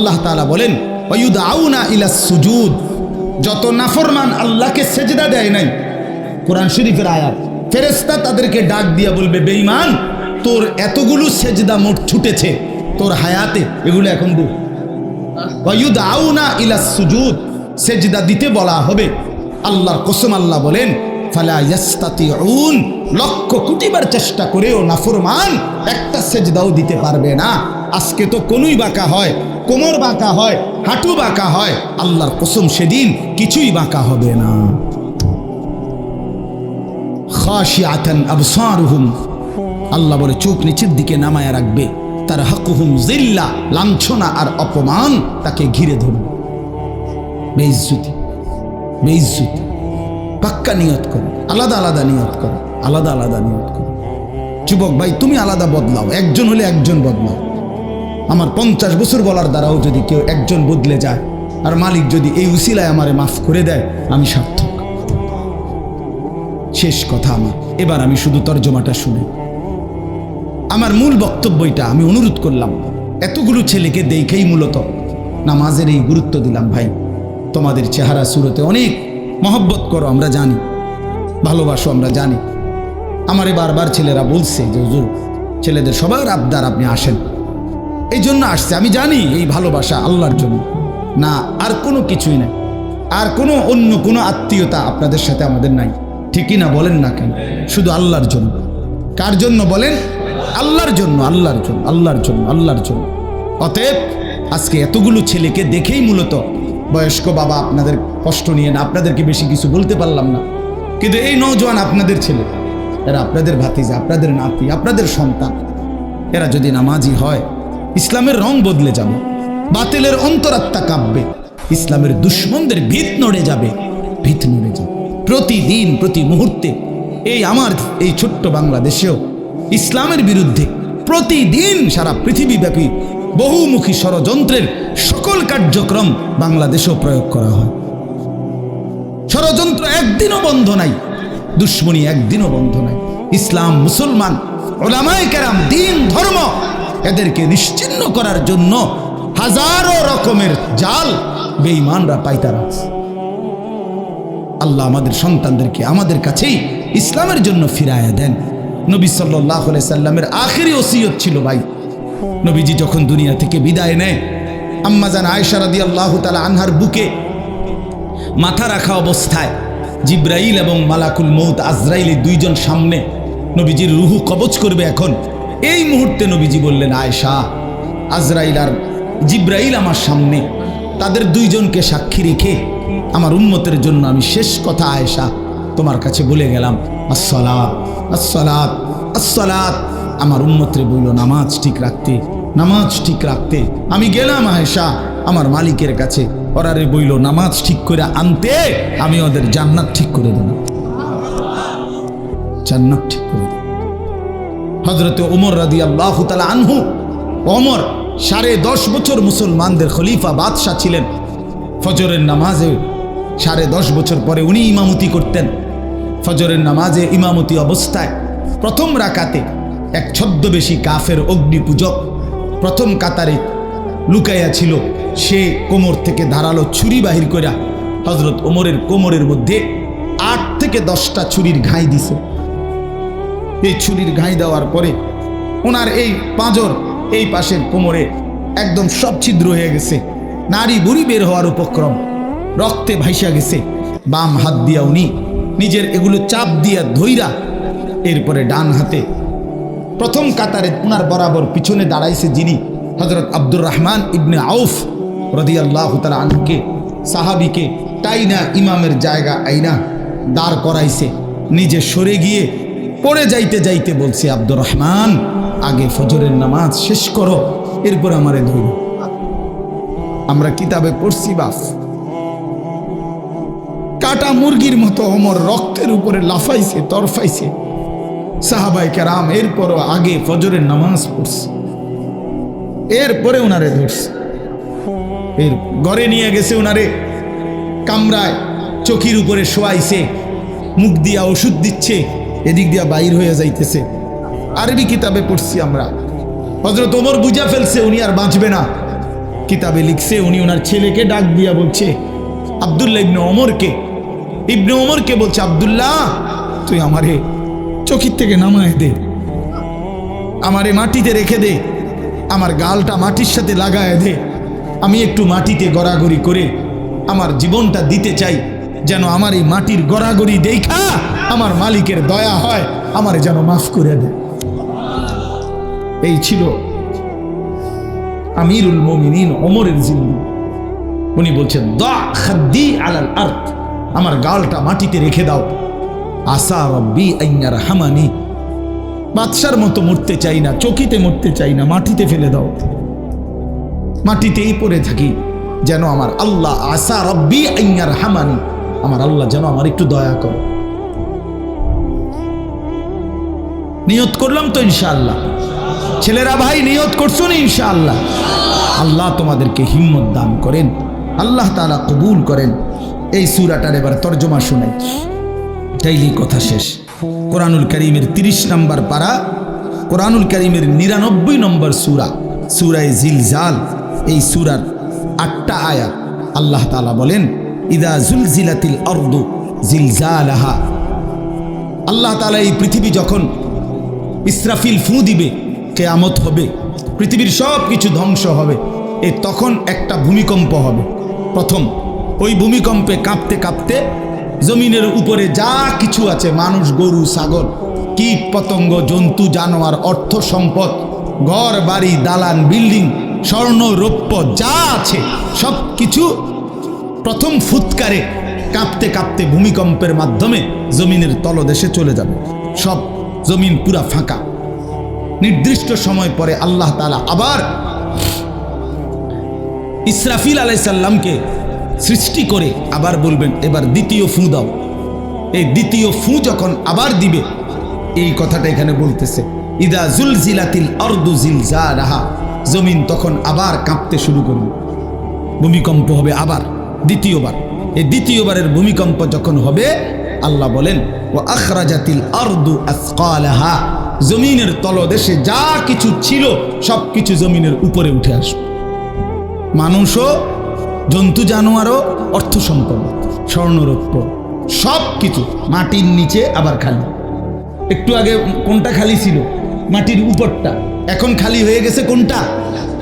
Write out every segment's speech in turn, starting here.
আল্লাহ তাআলা বলেন, ওয়ুদাউনা ইলা সুজুদ। যত নাফরমান আল্লাহকে সেজদা দেয় নাই, কোরআন শরীফের আয়াত, ফেরেশতা তাদেরকে ডাক দিয়া বলবে, বেঈমান, তোর এতগুলো সেজদা মোট ছুটেছে, তোর হায়াতে এগুলো এখন দু। ওয়ুদাউনা ইলা সুজুদ। সেজদা দিতে বলা হবে। আল্লাহর কসম আল্লাহ বলেন, ফালা ইয়াস্তাতিউন। লক্ষ কোটিবার চেষ্টা করেও নাফরমান একটা সেজদাও দিতে পারবে না। আজকে তো কোনই বাঁকা হয়, কোমর বাঁকা হয়, হাঁটু বাঁকা হয়, আল্লাহর কসম সেদিন কিছুই বাঁকা হবে না। খাশিয়াতান আবসারুহুম, আল্লাহ বলে চোখ নিচের দিকে নামায়া রাখবে, তার হাকুহুম জিল্লা, লাঞ্ছনা আর অপমান তাকে ঘিরে ধরবে। বেইজ্জুতি বেইজ্জুতি, পাক্কা নিয়ত করো, আলাদা আলাদা নিয়ত করো। আলাদা আলাদা নিয়ত করো। যুবক ভাই, তুমি আলাদা বদলাও, একজন হলে একজন বদলাও। আমার পঞ্চাশ বছর বলার দ্বারাও যদি কেউ একজন বদলে যায়, আর মালিক যদি এই উসিলায় আমারে মাফ করে দেয়, আমি সার্থক। শেষ কথা আমার। এবার আমি শুধু তর্জমাটা শুনি। আমার মূল বক্তব্যটা আমি অনুরোধ করলাম, এতগুলো ছেলেকে দেখেই মূলত নামাজের এই গুরুত্ব দিলাম ভাই। তোমাদের চেহারা, সুরতে অনেক মহব্বত করো, আমরা জানি। ভালোবাসো, আমরা জানি। আমারে বারবার ছেলেরা বলছে যে, হুজুর, ছেলেদের সবার আবদার আপনি আসেন। এই জন্য আসছে। আমি জানি এই ভালোবাসা আল্লাহর জন্য। না, আর কোনো কিছুই নাই। আর কোনো অন্য কোনো আত্মীয়তা আপনাদের সাথে আমাদের নাই। ঠিকই না বলেন না কেন? শুধু আল্লাহর জন্য। কার জন্য বলেন? আল্লাহর জন্য আল্লাহর জন্য আল্লাহর জন্য আল্লাহর জন্য। অতএব, আজকে এতগুলো ছেলেকে দেখেই মূলত বয়স্ক বাবা আপনাদের কষ্ট নিয়ে না, আপনাদেরকে বেশি কিছু বলতে পারলাম না। কিন্তু এই নৌজওয়ান আপনাদের ছেলে। এরা আপনাদের ভাতিজা, আপনাদের নাতি, আপনাদের সন্তান। এরা যদি নামাজি হয়, ইসলামের রং বদলে যাবে, বাতিলের অন্তরাত্মা কাঁপবে, ইসলামের দুশ্মনদের ভিত নড়ে যাবে, ভিত নড়ে যাবে। প্রতিদিন, প্রতি মুহূর্তে এই আমার, এই ছোট্ট বাংলাদেশেও ইসলামের বিরুদ্ধে প্রতিদিন সারা পৃথিবীব্যাপী বহুমুখী ষড়যন্ত্রের সকল কার্যক্রম বাংলাদেশেও প্রয়োগ করা হয়। ষড়যন্ত্র একদিনও বন্ধ নাই। দুশ্মনী একদিনও বন্ধ নাই। ইসলাম, মুসলমান ওলামায় কেরাম, দিন, ধর্ম, এদেরকে নিশ্চিন্ন করার জন্য হাজারো রকমের জাল বেঈমানরা পাইতারা আল্লাহ আমাদের সন্তানদেরকে আমাদের কাছেই ইসলামের জন্য ফিরায়া দেন। নবী সাল্লাহ সাল্লামের আখেরি ওসিয়ত ছিল ভাই, নবীজি যখন দুনিয়া থেকে বিদায় নেয় আম্মাজান আয়সারাদি আল্লাহ তালা আনহার বুকে মাথা রাখা অবস্থায় জিব্রাইল এবং মালাকুল মৌত আজরাইল দুইজন সামনে নবীজির রুহু কবচ করবে এখন। এই মুহূর্তে নবীজি বললেন, আয়েশা, আজরাইল আর জিব্রাইল আমার সামনে। তাদের দুইজনকে সাক্ষী রেখে আমার উন্মতের জন্য আমি শেষ কথা, আয়েশা, তোমার কাছে বলে গেলাম। আসসালাত আসসালাত আসসালাত। আমার উন্মতরে বইল নামাজ ঠিক রাখতে, নামাজ ঠিক রাখতে। আমি গেলাম, আয়েশা, আমার মালিকের কাছে। ওরারে বইল, নামাজ ঠিক করে আনতে আমি ওদের জান্নাত ঠিক করে দেব। জান্নাত ঠিক করে দেব। হজরতে ওমর রাদি আল্লাহ তালা আনহু, ওমর সাড়ে দশ বছর মুসলমানদের খলিফা বাদশাহ ছিলেন। ফজরের নামাজে সাড়ে দশ বছর পরে উনি ইমামতি করতেন। ফজরের নামাজে ইমামতি অবস্থায় প্রথম রাকাতে এক ছদ্মবেশী কাফের অগ্নি পূজক প্রথম কাতারে লুকাইয়া ছিল, সে কোমর থেকে ধারালো ছুরি বাহির কইরা হজরত ওমরের কোমরের মধ্যে আট থেকে দশটা ছুরির ঘাই দিছে। এই ছুরির ঘাই দেওয়ার পরে ওনার এই পাঁজর এই পাশের কোমরে একদম সব ছিদ্র হয়ে গেছে। নারী বুড়ি বের হওয়ার উপক্রম, রক্তে ভাইসা গেছে। বাম হাত দিয়া উনি নিজের এগুলো চাপ দিয়া ধইরা এরপরে ডান হাতে প্রথম কাতারে উনার বরাবর পিছনে দাঁড়াইছে যিনি হজরত আব্দুর রহমান ইবনে আউফ রদি আল্লাহ তালা আনহুকে, সাহাবিকে টাইনা ইমামের জায়গা আইনা দাঁড় করাইছে। নিজে সরে গিয়ে পড়ে যাইতে যাইতে বলছে, আব্দুর রহমান, আগে ফজরের নামাজ শেষ করো, এরপর আমারে ধরো। আমরা কিতাবে পড়ছি বাস কাটা মুরগির মতো অমর রক্তের উপরে লাফাইছে, তরফাইছে। সাহাবাই কেরাম এরপরও আগে ফজরের নামাজ পড়ছে। এরপরে ওনারে ধরছে। এর ঘরে নিয়ে গেছে ওনারে কামরায় চকির উপরে শোয়াইছে, মুখ দিয়া ওষুধ দিচ্ছে, এদিক দিয়া বাইর হয়ে যাইতেছে। আরবি কিতাবে পড়ছি আমরা। হজরত ওমর বুঝা ফেলছে, উনি আর বাঁচবে না। কিতাবে লিখছে, উনি ওনার ছেলেকে ডাক দিয়া বলছে, আবদুল্লাহ ইবনে অমরকে ইবনে অমরকে বলছে, আবদুল্লাহ, তুই আমারে চকির থেকে নামায় দে। আমারে মাটিতে রেখে দে। আমার গালটা মাটির সাথে লাগায় দে। আমি একটু মাটিতে গড়াগড়ি করে আমার জীবনটা দিতে চাই, যেন আমার এই মাটির গড়াগড়ি দেখা আমার মালিকের দয়া হয়, আমার যেন মাফ করে দেয় এই ছিল আমিরুল মমিনিন অমরের জিন্দি। উনি বলছেন, দা আলাল আর্থ আমার গালটা মাটিতে রেখে দাও। আসা রব্বি আইনার হামানি বাদশার মতো মরতে চাই না, চকিতে মরতে চাই না, মাটিতে ফেলে দাও। মাটিতেই পড়ে থাকি যেন আমার আল্লাহ, আসা রব্বি আইনার হামানি। আমার আল্লাহ যেন আমার একটু দয়া কর। নিয়ত করলাম তো ইনশাআল্লাহ। ছেলেরা ভাই, নিয়ত করছ না ইনশাআল্লাহ? আল্লাহ তোমাদেরকে হিম্মত দান করেন। আল্লাহ তাআলা কবুল করেন। এই সুরাটার এবার তর্জমা শোনাই। তাইলি কথা শেষ। কোরআনুল করিমের তিরিশ নম্বর পারা, কোরআনুল করিমের নিরানব্বই নম্বর সুরা, সুরায় জিলজাল। এই সুরার আটটা আয়াত আল্লাহ তালা বলেন, ইদা জুলজিলাতিল অর্দু জিলজালাহা। আল্লাহ তালা এই পৃথিবী যখন ইসরাফিল ফু দিবে, কেয়ামত হবে, পৃথিবীর সব কিছু ধ্বংস হবে, এ তখন একটা ভূমিকম্প হবে। প্রথম, ওই ভূমিকম্পে কাঁপতে কাঁপতে জমিনের উপরে যা কিছু আছে, মানুষ, গরু, ছাগল, কীট, পতঙ্গ, জন্তু, জানোয়ার, অর্থ সম্পদ, ঘর, বাড়ি, দালান, বিল্ডিং, স্বর্ণ, রৌপ্য, যা আছে সব কিছু প্রথম ফুৎকারে কাঁপতে কাঁপতে ভূমিকম্পের মাধ্যমে জমিনের তলদেশে চলে যাবে। সব জমিন পুরা ফাঁকা। নির্দিষ্ট সময় পরে আল্লাহ তালা আবার ইসরাফিল আলাইসাল্লামকে সৃষ্টি করে আবার বলবেন, এবার দ্বিতীয় ফু দাও। এই দ্বিতীয় ফু যখন আবার দিবে, এই কথাটা এখানে বলতেছে, ইদা জুল জিলাতিল অর্দু জিল যা রাহা জমিন তখন আবার কাঁপতে শুরু করবে। ভূমিকম্প হবে আবার, দ্বিতীয়বার। এই দ্বিতীয়বারের ভূমিকম্প যখন হবে, আল্লাহ বলেন ও আখরাজাতিল আরদু আসকালাহা। জমিনের তলদেশে যা কিছু ছিল সব কিছু জমিনের উপরে উঠে আসবে। মানুষও জন্তু, জানোয়ারও অর্থ সম্পদ, স্বর্ণরৌপ্য, সব কিছু মাটির নিচে আবার খালি। একটু আগে কোনটা খালি ছিল? মাটির উপরটা। এখন খালি হয়ে গেছে কোনটা?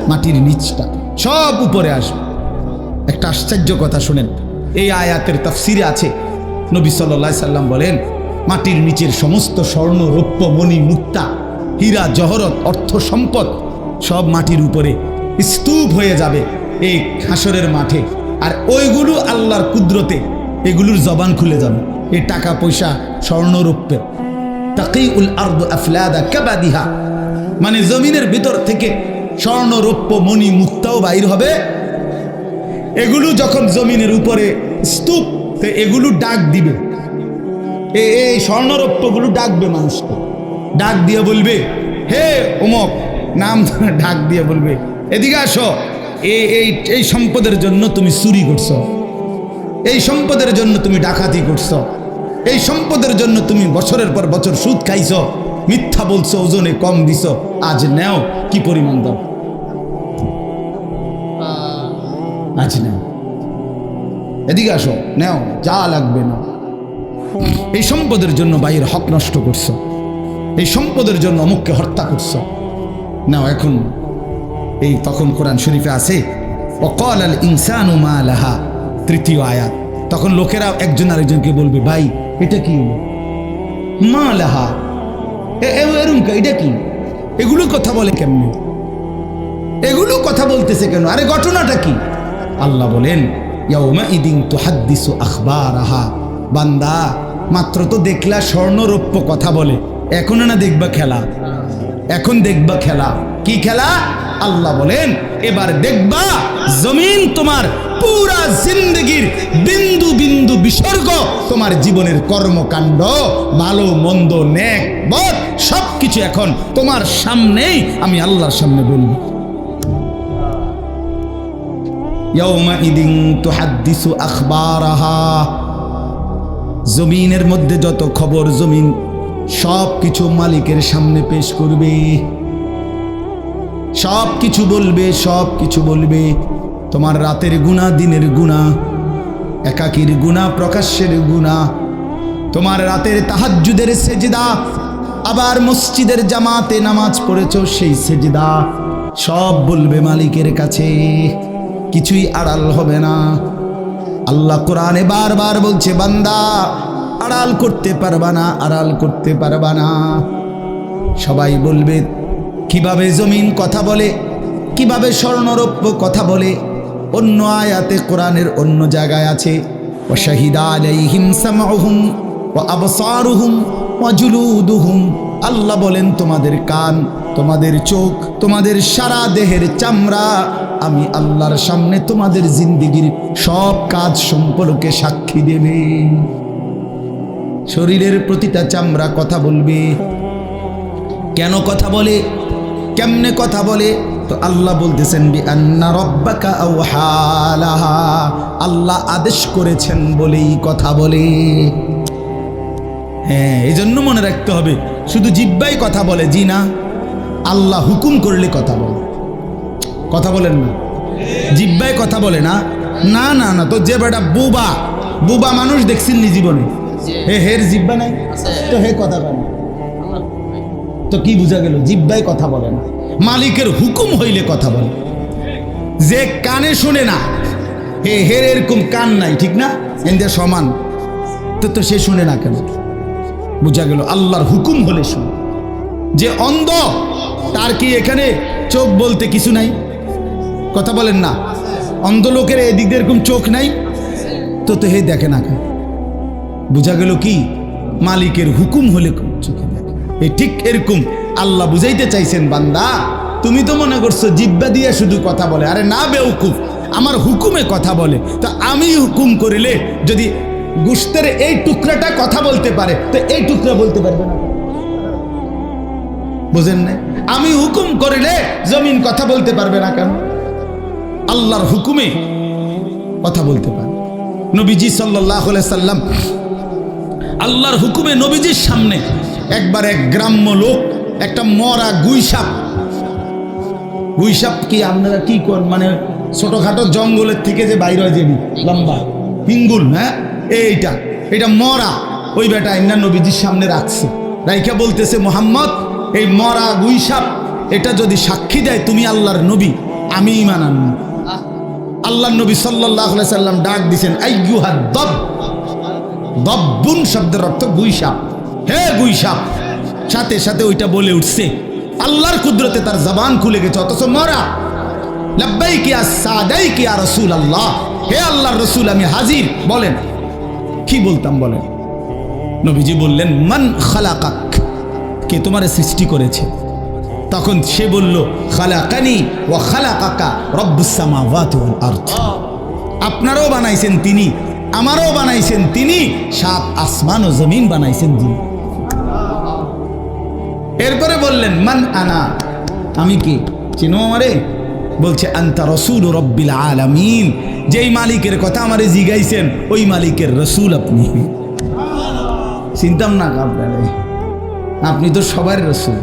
মাটির নিচটা। সব উপরে আসবে। একটা আশ্চর্য কথা শুনেন, এই আয়াতের তাফসিরে আছে, নবী সাল্লাহ সাল্লাম বলেন, মাটির নিচের সমস্ত স্বর্ণ, রৌপ্য, মণি, মুক্তা, হীরা, জহরত, অর্থ সম্পদ সব মাটির উপরে স্তূপ হয়ে যাবে। এই হাসরের মাঠে। আর ওইগুলো আল্লাহর কুদরতে, এগুলোর জবান খুলে যাবে। এই টাকা, পয়সা, স্বর্ণ রৌপ্যের তাকেই আর্দ আফলাদা কাবাদিহা। মানে জমিনের ভিতর থেকে স্বর্ণ, রৌপ্য, মণি, মুক্তাও বাইর হবে। এগুলো যখন জমিনের উপরে স্তূপ, তো এগুলো ডাক দিবে। এই স্বর্ণরৌপ্যগুলো ডাকবে মানুষকে। ডাক দিয়ে বলবে, হে অমক নাম ডাক দিয়ে বলবে, এদিকে আসো। এই এই এই সম্পদের জন্য তুমি চুরি করছ। এই সম্পদের জন্য তুমি ডাকাতি করছ। এই সম্পদের জন্য তুমি বছরের পর বছর সুদ খাইছ। মিথ্যা বলছো, ওজনে কম দিছ। আজ নেও, কি পরিমাণ দাও আজ নেও। এদিকে আসো, নেও, যা লাগবে না এই সম্পদের জন্য বাইয়ের হক নষ্ট করছ। এই সম্পদের জন্য অমুককে হত্যা করছ। নাও, এখন এই তখন কোরআন শরীফে আছে অকল আল ইনসানু মা লাহা তৃতীয় আয়াত। তখন লোকেরা একজন আরেকজনকে বলবে, ভাই, এটা কি? মা লাহা এরম এটা কি? এগুলো কথা বলে কেমনে? এগুলো কথা বলতেছে কেন? আরে, ঘটনাটা কি? আল্লাহ বলেন ইয়াউমাইদিন তুহাদ্দিসু আখবারাহা বান্দা মাত্র তো দেখলা স্বর্ণরৌপ্য কথা বলে, এখন না দেখবা খেলা। এখন দেখবা খেলা। কি খেলা? আল্লাহ বলেন, এবার দেখবা জমিন তোমার পুরা জিন্দগির বিন্দু বিন্দু বিসর্গ, তোমার জীবনের কর্মকাণ্ড, ভালো, মন্দ, নেক বধ সব কিছু এখন তোমার সামনেই, আমি আল্লাহর সামনে বলব। জমিনের মধ্যে যত খবর, জমিন সব কিছু মালিকের সামনে পেশ করবে। সব কিছু বলবে সব কিছু বলবে। তোমার রাতের গুণা, দিনের গুণা, একাকির গুণা, প্রকাশ্যের গুণা। তোমার রাতের তাহাজ্জুদের সেজদা, আবার মসজিদের জামাতে নামাজ পড়েছ সেই সেজদা। সব বলবে মালিকের কাছে, কিছুই আড়াল হবে না। আল্লাহ কোরআনে বারবার বলছে, বান্দা আড়াল করতে পারবা না, আড়াল করতে পারবা না। সবাই বলবে, কীভাবে জমিন কথা বলে? কীভাবে স্বর্ণরৌপ্য কথা বলে? অন্য আয়াতে কোরআনের অন্য জায়গায় আছে ও শাহিদা আলাইহিম সামাউহুম ও আবসারুহুম ওয়া জুলুদুহুম। আল্লাহ বলেন, তোমাদের কান, তোমাদের চোখ, তোমাদের সারা দেহের চামড়া, আমি আল্লাহর সামনে তোমাদের জিন্দিগির সব কাজ সম্পর্কে সাক্ষী দেবে। শরীরের প্রতিটা চামড়া কথা বলবে। কেন কথা বলে? কেমনে কথা বলে? তো আল্লাহ বলতেছেন আল্লাহ আদেশ করেছেন বলেই কথা বলে। হ্যাঁ এই জন্য মনে রাখতে হবে, শুধু জিব্বাই কথা বলে, জি না। আল্লাহ হুকুম করলে কথা বলে। কথা বলেন না। জিব্বাই কথা বলে না? না না না, তো যে বেটা বুবা বুবা মানুষ দেখছেন জীবনে। হে হের জিব্বা নাই? তো হে কথা বলে তো কি বোঝা গেল? জিব্বাই কথা বলে না। মালিকের হুকুম হইলে কথা বলে। যে কানে শুনে না হে হের এরকম কান নাই ঠিক না? এদের সমান। তো তো সে শুনে না কেন? বোঝা গেল আল্লাহর হুকুম হলে শুনে। যে অন্ধ তার কি এখানে চোখ বলতে কিছু নাই? কথা বলেন না। অন্ধ লোকের এদিক দিয়ে এরকম চোখ নাই? তো তো হে দেখে না কেন? বোঝা গেল কি? মালিকের হুকুম হলে চোখে দেখে। ঠিক এরকম আল্লাহ বুঝাইতে চাইছেন বান্দা। তুমি তো মনে করছ, জিব্বা দিয়ে শুধু কথা বলে। আরে না বেউকুফ, আমার হুকুমে কথা বলে। তো আমি হুকুম করিলে যদি গুস্তের এই টুকরাটা কথা বলতে পারে, তো এই টুকরা বলতে পারবে না। বুঝেন না আমি হুকুম করিলে জমিন কথা বলতে পারবে না কেন? আল্লাহর হুকুমে কথা বলতে পারে নবীজি সাল্লাহ সাল্লাম আল্লাহর হুকুমে নবীজির সামনে। একবার এক গ্রাম্য লোক একটা মরা গুইসাপ। গুইসাপ কি আপনারা কি করেন মানে ছোটখাটো জঙ্গলের থেকে যে বাইরে হয় যেবি লম্বা পিঙ্গুল হ্যাঁ? এইটা এটা মরা। ওই বেটা ইন্না নবীজির সামনে রাখছে। রাইখা বলতেছে মোহাম্মদ এই মরা গুইসাপ এটা যদি সাক্ষী দেয় তুমি আল্লাহর নবী আমি ইমান আল্লাহ নবী সাল্লাহ সাল্লাম ডাক দিছেন আই আইয়ুহা দব দব্বুন শব্দের অর্থ গুইসাপ হে গুইসাপ সাথে সাথে ওইটা বলে উঠছে। আল্লাহর কুদরতে তার জবান খুলে গেছে, অথচ মরা। লাব্বাই কিয়া সাদাই কিয়া রসুল আল্লাহ হে আল্লাহর রসুল, আমি হাজির। বলেন, কি বলতাম বলেন? নবীজি বললেন, মান খালাকাক। কে তোমার সৃষ্টি করেছে? তখন সে বলল, খালাকানি ও খালাকাকা রব্বুসামাওয়াত ওয়াল আরদ। আপনারও বানাইছেন তিনি। আমারও বানাইছেন তিনি, সাত আসমান ও জমিন বানাইছেন তিনি। এরপরে বললেন, মান আনা? আমি কি? চিনো আমারে? বলছে, আন্তা রসুল রব্বিল আলামিন। যেই মালিকের কথা আমারে জিগাইছেন, ওই মালিকের রসুল আপনি। চিন্তাম না আপনারে আপনি তো সবার রসুল।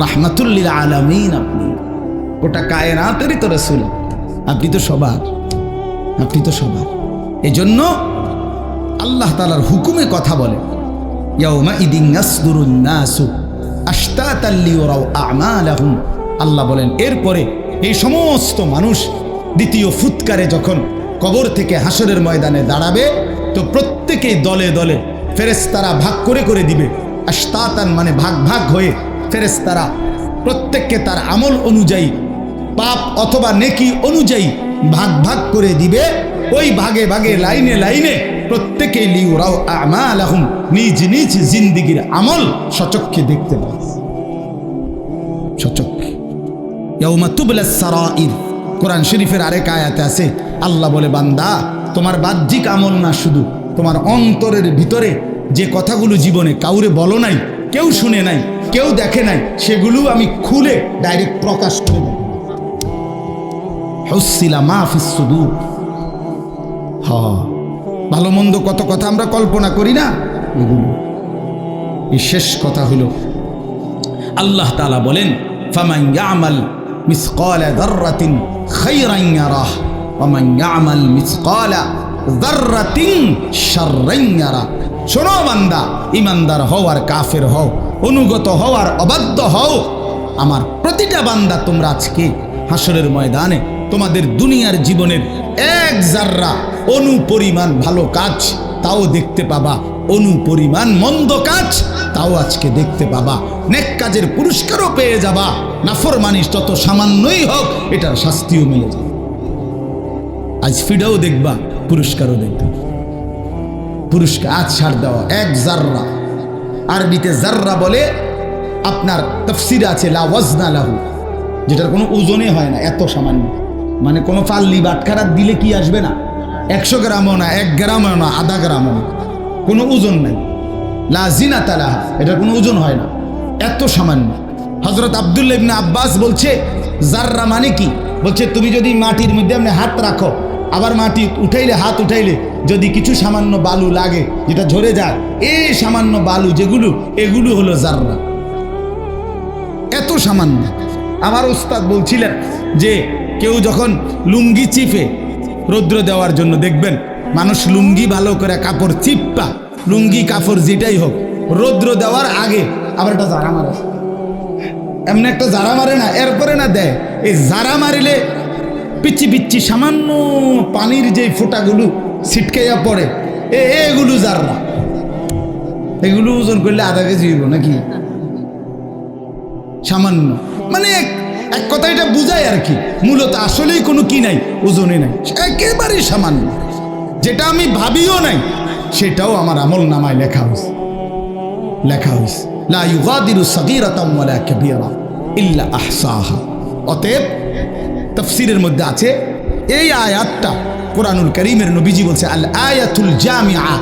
রাহমাতুল্লিল আলামিন আপনি। ওটা কায়নাতেরই তো রসুল। আপনি তো সবার। আপনি তো সবার। এই জন্য আল্লাহ তালার হুকুমে কথা বলে আল্লাহ বলেন, এরপরে এই সমস্ত মানুষ দ্বিতীয় ফুৎকারে যখন কবর থেকে হাসরের ময়দানে দাঁড়াবে, তো প্রত্যেকেই দলে দলে ফেরেশতারা ভাগ করে করে দিবে। আশতাতান মানে ভাগ ভাগ হয়ে ফেরেশতারা প্রত্যেককে তার আমল অনুযায়ী, পাপ অথবা নেকি অনুযায়ী ভাগ ভাগ করে দিবে। ওই ভাগে ভাগে, লাইনে লাইনে প্রত্যেকে লিউরাও আমালাহুম, নিজ নিজ জিন্দিগির আমল সচক্ষে দেখতে পাবে সচক্ষে। কোরআন শরীফের আরেক আয়াতে আছে, আল্লাহ বলে, বান্দা, তোমার বাহ্যিক আমল না শুধু, তোমার অন্তরের ভিতরে যে কথাগুলো জীবনে কাউরে বলো নাই, কেউ শুনে নাই, কেউ দেখে নাই, সেগুলো আমি খুলে ডাইরেক্ট প্রকাশ করে দেব। হসিলা মাহফিস সুদূর। হ। ভালো মন্দ কত কথা আমরা কল্পনা করি না? এগুলো শেষ কথা হলো আল্লাহ তালা বলেন, ফামান ইয়ামাল মিসকালা যাররাতিন খাইরান ইয়ারাহ ওয়া মান ইয়ামাল মিসকালা যাররাতিন শাররান ইয়ারা শোনো বান্দা ইমানদার হও আর কাফের হও, অনুগত হও আর অবাধ্য হও। আমার প্রতিটা বান্দা তোমরা আজকে হাসরের ময়দানে তোমাদের দুনিয়ার জীবনের এক জাররা অনু পরিমাণ ভালো কাজ, তাও দেখতে পাবা। অনুপরিমাণ মন্দ কাজ, তাও আজকে দেখতে পাবা। নেক কাজের পুরস্কারও পেয়ে যাবা। নাফর মানিস তত সামান্যই হোক, এটার শাস্তিও মিলে যাবে। আজ ফিডাও দেখবা, পুরস্কারও দেখবা। পুরস্কার আজ ছাড় দেওয়া, এক জাররা। আরবিতে জাররা বলে, আপনার তফসির আছে, লা ওয়াজনা লাহু, যেটার কোনো ওজনে হয় না, এত সামান্য। মানে কোনো পাল্লি বাটখারাত দিলে কি আসবে না? একশো গ্রামও না, এক গ্রামও না, আধা গ্রামও না। কোনো ওজন নাই। লা জিনা তালাহা এটার কোনো ওজন হয় না। এত সামান্য। হজরত আবদুল্লাহ ইবনে আব্বাস বলছে, জাররা মানে কি? বলছে, তুমি যদি মাটির মধ্যে আপনি হাত রাখো, আবার মাটি উঠাইলে, হাত উঠাইলে যদি কিছু সামান্য বালু লাগে, যেটা ঝরে যায়, এই সামান্য বালু যেগুলো, এগুলো হলো জাররা। এত সামান্য। আমার ওস্তাদ বলছিলেন যে, কেউ যখন লুঙ্গি চিপে রৌদ্র দেওয়ার জন্য দেখবেন মানুষ লুঙ্গি ভালো করে, কাপড় চিপ্পা লুঙ্গি, কাপড় যেটাই হোক, রৌদ্র দেওয়ার আগে আবার একটা জারা মারে। এমনি একটা জারা মারে না, এরপরে না দেয়। এই জারা মারিলে পিচ্ছি পিচ্ছি সামান্য পানির যে ফোঁটাগুলো ছিটকাইয়া পড়ে, এ এগুলো জাররা এগুলো ওজন করলে আধা কেজি হইব নাকি? সামান্য। মানে এক কথা এটা বুঝায় আর কি। মূলত আসলেই কোনো কি নাই, ওজনে নাই। একেবারেই সামান্য। যেটা আমি ভাবিও নাই, সেটাও আমার আমল নামায় লেখা হয়েছে। লেখা হয়েছে, লা ইউগাদিরু সাগীরাতাম ওয়ালা কাবীরা ইল্লা আহসাহা। অতএব তাফসীরের মধ্যে আছে, এই আয়াতটা কোরআনুল করিমের নবীজি বলছে, আল আয়াতুল জামিআ।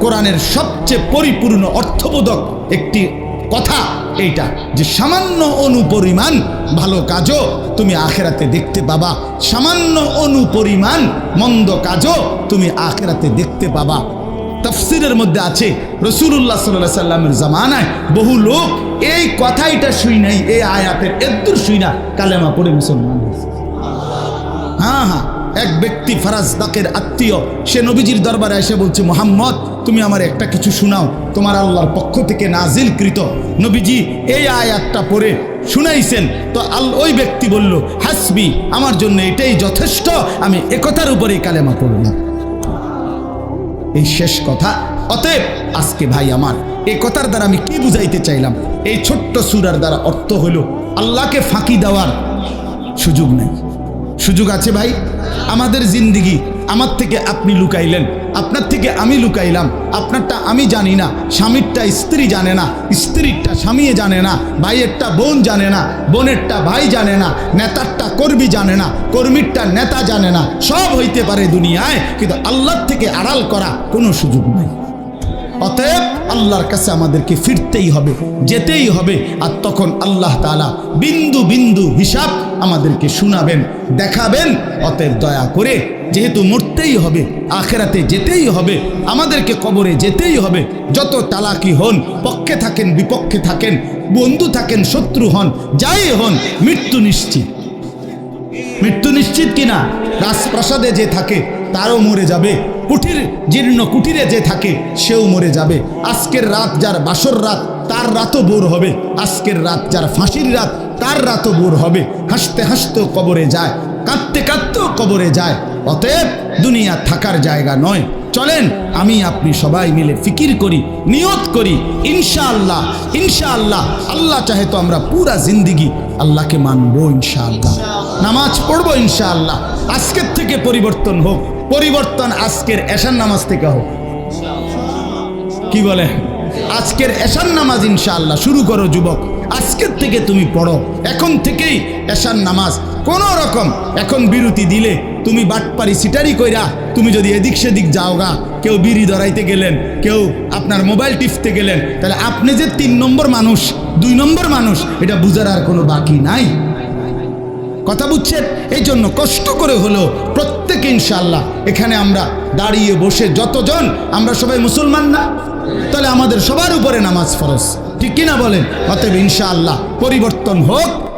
কোরআনের সবচেয়ে পরিপূর্ণ অর্থবোধক একটি কথা। এইটা যে সামান্য অনুপরিমাণ ভালো কাজও তুমি আখেরাতে দেখতে পাবা। সামান্য অনুপরিমাণ মন্দ কাজও তুমি আখেরাতে দেখতে পাবা। তফসিরের মধ্যে আছে রসুল্লাহ সাল্লাহ সাল্লামের জামানায় বহু লোক এই কথাইটা শুই নাই, এই আয়াতের এদ্দুর শুই না, কালেমা পড়ে মুসলমান হ্যাঁ হ্যাঁ। এক ব্যক্তি ফারাজ দাকের আত্মীয়, সে নবীজির দরবারে এসে বলছে, মোহাম্মদ, তুমি আমার একটা কিছু শোনাও। তোমার আল্লাহর পক্ষ থেকে নাজিলকৃত। নবীজি এই আয়াতটা পড়ে শুনাইছেন। তো আল ওই ব্যক্তি বলল, হাসবি, আমার জন্য এটাই যথেষ্ট। আমি একতার উপরেই কালেমা পড়লাম এই শেষ কথা। অতএব আজকে ভাই আমার এই কথার দ্বারা আমি কি বুঝাইতে চাইলাম? এই ছোট্ট সুরার দ্বারা অর্থ হলো আল্লাহকে ফাঁকি দেওয়ার সুযোগ নেই। সুযোগ আছে ভাই? আমাদের জিন্দিগি আমার থেকে আপনি লুকাইলেন। আপনার থেকে আমি লুকাইলাম। আপনারটা আমি জানি না। স্বামীরটা স্ত্রী জানে না। স্ত্রীরটা স্বামী জানে না। ভাইয়েরটা বোন জানে না। বোনেরটা ভাই জানে না। নেতারটা কর্মী জানে না। কর্মীরটা নেতা জানে না। সব হইতে পারে দুনিয়ায়, কিন্তু আল্লাহর থেকে আড়াল করা কোনো সুযোগ নাই। অতএব আল্লাহর কাছে আমাদেরকে ফিরতেই হবে, যেতেই হবে। আর তখন আল্লাহ তালা বিন্দু বিন্দু হিসাব আমাদেরকে শোনাবেন, দেখাবেন। অতএব দয়া করে যেহেতু মরতেই হবে, আখেরাতে যেতেই হবে, আমাদেরকে কবরে যেতেই হবে। যত তালাকি হন, পক্ষে থাকেন, বিপক্ষে থাকেন, বন্ধু থাকেন, শত্রু হন, যাই হন, মৃত্যু নিশ্চিত। মৃত্যু নিশ্চিত কিনা? রাজপ্রাসাদে যে থাকে, তারও মরে যাবে। কুঠির জীর্ণ কুটিরে যে থাকে, সেও মরে যাবে। আজকের রাত যার বাসর রাত, তার রাতও বোর হবে। আজকের রাত যার ফাঁসির রাত, তার রাতও বোর হবে। হাসতে হাসতেও কবরে যায়, কাঁদতে কাঁদতেও কবরে যায়। অতএব দুনিয়া থাকার জায়গা নয়। চলেন, আমি আপনি সবাই মিলে ফিকির করি, নিয়ত করি। ইনশাআল্লাহ ইনশাআল্লাহ। আল্লাহ চাহে তো আমরা পুরা জিন্দিগি আল্লাহকে মানবো ইনশাআল্লাহ। নামাজ পড়ব ইনশাআল্লাহ। আজকের থেকে পরিবর্তন হোক। পরিবর্তন আজকের এশার নামাজ থেকে হোক। কি বলে? আজকের এশার নামাজ ইনশাআল্লাহ, শুরু করো যুবক। আজকের থেকে তুমি পড়ো। এখন থেকেই এশার নামাজ। কোন রকম এখন বিরতি দিলে তুমি বাটপারি সিটারি কইরা তুমি যদি এদিক সেদিক যাও গা, কেউ বিড়ি ধরাইতে গেলেন, কেউ আপনার মোবাইল টিপতে গেলেন, তাহলে আপনি যে তিন নম্বর মানুষ, দুই নম্বর মানুষ, এটা বুঝার আর কোনো বাকি নাই। কথা বুঝছেন? এই জন্য কষ্ট করে হলো প্রত্যেকে ইনশাল্লাহ এখানে আমরা দাঁড়িয়ে বসে যতজন, আমরা সবাই মুসলমান না? তাহলে আমাদের সবার উপরে নামাজ ফরজ। ঠিক কিনা বলেন? অতএব ইনশাআল্লাহ পরিবর্তন হোক।